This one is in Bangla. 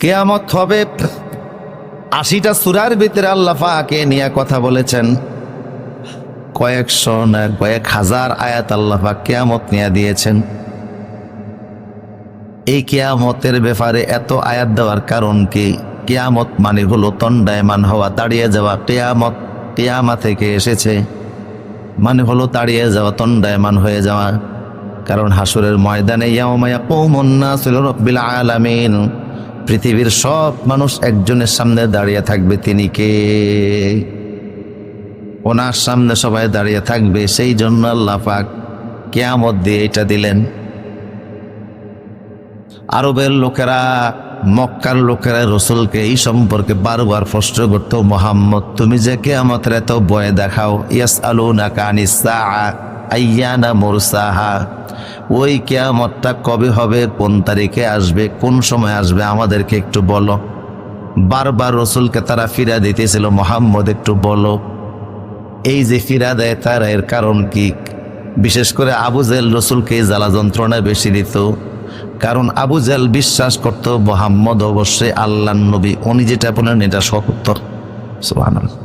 কেয়ামত হবে। আশিটা সুরার ভিতরে আল্লাহ পাকে নিয়ে কথা বলেছেন। কয়েকশো না কয়েক হাজার আয়াত আল্লাহ পাক কেয়ামত নিয়ে দিয়েছেন। এই কেয়ামতের ব্যাপারে এত আয়াত দেওয়ার কারণ কি? কেয়ামত মানে হলো তন্ডায়মান হওয়া, দাঁড়িয়ে যাওয়া, কেয়ামত, কেয়ামা থেকে এসেছে। মানে হলো দাঁড়িয়ে যাওয়া তন্ডায়মান হয়ে যাওয়া। কারণ হাসুরের ময়দানে ইয়ামায়া কৌমন্না ছিল রব্বিল আলামিন। পৃথিবীর সব মানুষ একজনের সামনে দাঁড়িয়ে থাকবে, তিনি কে? ওনার সামনে সবাই দাঁড়িয়ে থাকবে, সেই জন্য আল্লাহ পাক কেয়ামত দিয়ে এটা দিলেন। আরবের লোকেরা, মক্কার লোকেরা রসুলকে এই সম্পর্কে বারবার প্রশ্ন করত, মোহাম্মদ, তুমি যে কে আমাদের এত বয়ে দেখাও ইয়াস আলু না কানিসা আইয়ানা মুরসাহা? ওই কেয়ামতটা কবে হবে, কোন তারিখে আসবে, কোন সময় আসবে, আমাদেরকে একটু বলো। বারবার রসুলকে তারা ফিরা দিতেছিল, মোহাম্মদ, একটু বলো। এই যে ফিরা দেয়, তার এর কারণ কি? বিশেষ করে আবু জেল রসুলকে জ্বালা যন্ত্রণা বেশি দিত। কারণ আবু জেল বিশ্বাস করত, মোহাম্মদ অবশ্যই আল্লাহ নবী, উনি যেটা বলেন, এটা সত্য। সুবহানাল্লাহ।